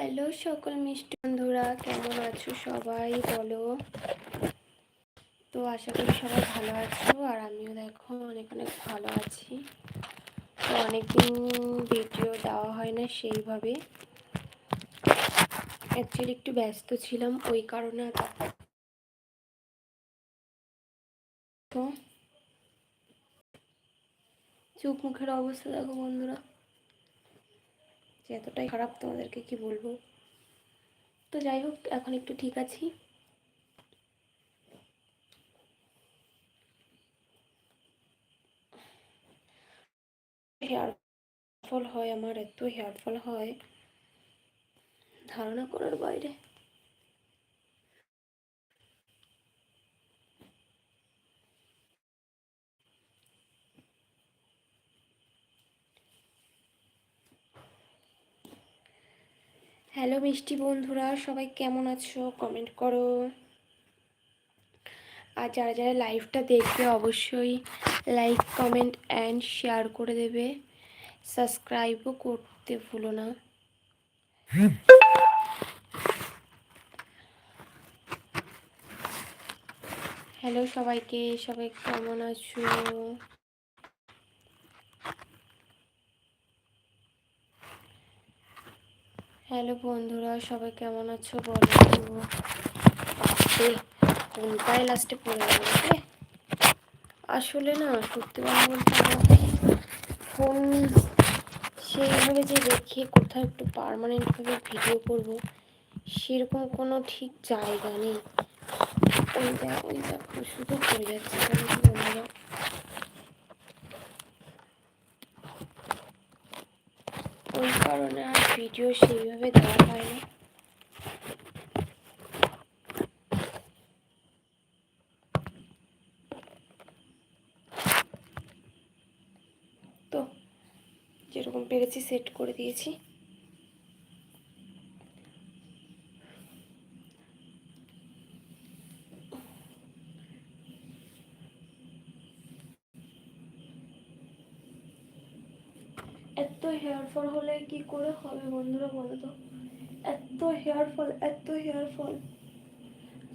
Hello সকল মিষ্টি বন্ধুরা, কেমন আছো সবাই বলো? তো আশা করি সবাই ভালো আছো, আর আমিও দেখো অনেক অনেক ভালো আছি। তো অনেকদিন ভিডিও দেওয়া হয় না সেইভাবে। অ্যাকচুয়ালি একটু ব্যস্ত ছিলাম, ওই কারণে চোখ মুখের অবস্থা দেখো বন্ধুরা। যে এতটাই খারাপ তোমাদেরকে কি বলব? তো যাই হোক, এখন একটু ঠিক আছি। হেয়ারফল হয় আমার, এত হেয়ারফল হয়। ধারণা করার বাইরে। হ্যালো মিষ্টি বন্ধুরা, সবাই কেমন আছো? কমেন্ট করো। আর যারা যারা লাইভটা দেখবে, অবশ্যই লাইক কমেন্ট অ্যান্ড শেয়ার করে দেবে। সাবস্ক্রাইবও করতে ভুলো না। হ্যালো সবাইকে, সবাই কেমন আছো? হ্যালো বন্ধুরা, সবাই কেমন আছো বলো কোনটাই লাস্টে পড়ে গেল আসলে না, সত্যি কথা বলতে ফোন সেইভাবে যে রেখে কোথাও একটু পারমানেন্টভাবে ভিডিও করব, সেরকম কোনো ঠিক জায়গা নেই। ওই ওই শুধু পড়ে যাচ্ছে বন্ধুরা ওই কারণে আর ভিডিও সেইভাবে দেওয়া হয় না তো যেরকম পেরেছি সেট করে দিয়েছি। এত হেয়ার ফল হলে কি করে হবে বন্ধুরা বলো তো? এত হেয়ার ফল, এত হেয়ার ফল।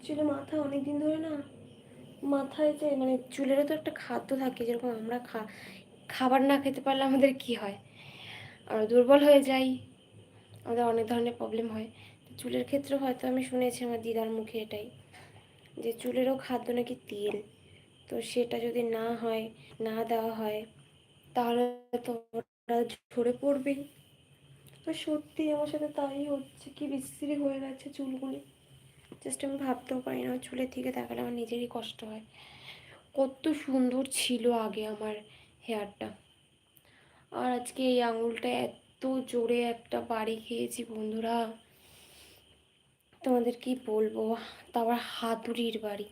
চুলে মাথা অনেক দিন ধরে না মাথায় যে মানে চুলেরও তো একটা খাদ্য থাকে, যেরকম আমরা খা, খাবার না খেতে পারলে আমাদের কি হয়? আর দুর্বল হয়ে যাই, আমাদের অনেক ধরনের প্রবলেম হয়। চুলের ক্ষেত্রে হয়তো আমি শুনেছি আমার দিদার মুখে এটাই, যে চুলেরও খাদ্য নাকি তেল। তো সেটা যদি না হয়, না দেওয়া হয়, তাহলে তো ঝরে পড়বেই তো সত্যি আমার সাথে তাই হচ্ছে, কি বিশ্রী হয়ে গেছে চুলগুলি। জাস্ট আমি ভাবতেও পারি না, চুলের দিকে তাকালে আমার নিজেরই কষ্ট হয়। কত সুন্দর ছিল আগে আমার হেয়ারটা আর আজকে এই আঙুলটা এত জোরে একটা বাড়ি খেয়েছি বন্ধুরা। তোমাদের কি বলব? তারপর হাতুড়ির বাড়ি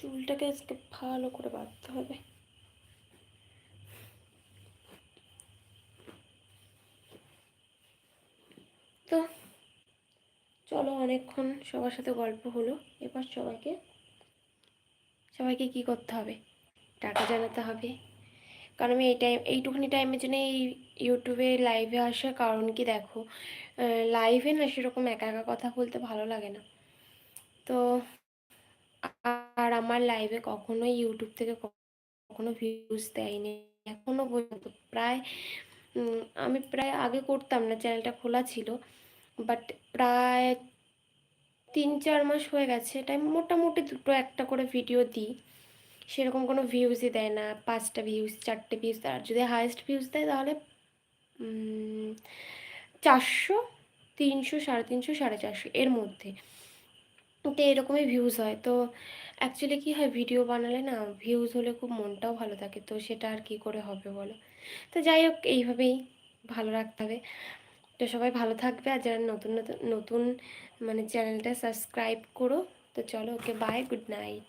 চুলটাকে আজকে ভালো করে বাঁধতে হবে। তো চলো অনেকক্ষণ সবার সাথে গল্প হলো। এবার সবাইকে সবাইকে কি করতে হবে? টাকা জানাতে হবে। কারণ আমি এই টাইম এইটুখানি টাইমের জন্য এই ইউটিউবে লাইভে আসার কারণ কি দেখো? লাইভে না সেরকম একা একা কথা বলতে ভালো লাগে না। তো আর আমার লাইভে কখনোই ইউটিউব থেকে কখনো ভিউজ দেয়নি। এখনও পর্যন্ত প্রায় আমি প্রায় আগে করতাম না চ্যানেলটা খোলা ছিল। বাট প্রায় তিন চার মাস হয়ে গেছে এটাই মোটামুটি দুটো একটা করে ভিডিও দিই। সেরকম কোনো ভিউজই দেয় না, পাঁচটা ভিউজ চারটে ভিউজ আর যদি হায়েস্ট ভিউজ দেয় তাহলে চারশো, তিনশো, সাড়ে তিনশো, সাড়ে চারশো এর মধ্যে। তো এরকমই ভিউজ হয়। তো অ্যাকচুয়ালি কী হয় ভিডিও বানালে না ভিউজ হলে খুব মনটাও ভালো থাকে। তো সেটা আর কি করে হবে বলো? তো যাই হোক, এইভাবেই ভালো রাখতে হবে। তো সবাই ভালো থাকবে আর যারা নতুন নতুন নতুন মানে চ্যানেলটা সাবস্ক্রাইব করো, তো চলো ওকে বাই গুড নাইট